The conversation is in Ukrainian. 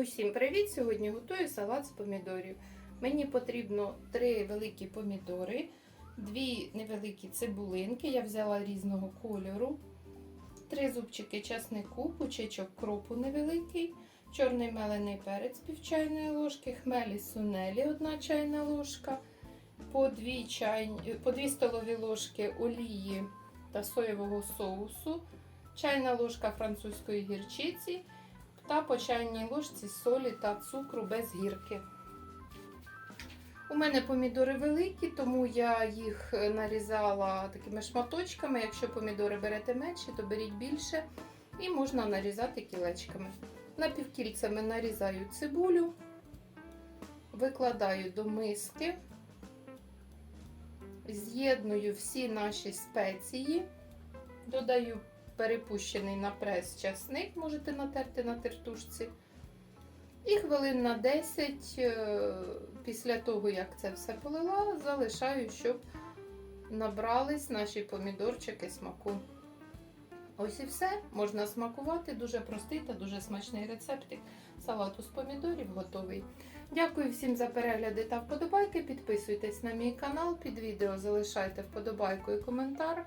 Усім привіт! Сьогодні готую салат з помідорів. Мені потрібно три великі помідори, дві невеликі цибулинки, я взяла різного кольору, три зубчики часнику, пучечок кропу невеликий, чорний мелений перець пів чайної ложки, хмелі сунелі 1 чайна ложка, по 2, чайні, по 2 столові ложки олії та соєвого соусу, чайна ложка французької гірчиці та по чайній ложці солі та цукру без гірки. У мене помідори великі, тому я їх нарізала такими шматочками. Якщо помідори берете менші, то беріть більше і можна нарізати кілечками. Напівкільцями нарізаю цибулю, викладаю до миски, з'єдную всі наші спеції, додаю перепущений на прес часник, можете натерти на тертушці. І хвилин на 10 е, після того, як це все полила, залишаю, щоб набрались наші помідорчики смаку. Ось і все. Можна смакувати. Дуже простий та дуже смачний рецептик салату з помідорів готовий. Дякую всім за перегляди та вподобайки. Підписуйтесь на мій канал. Під відео залишайте вподобайку і коментар.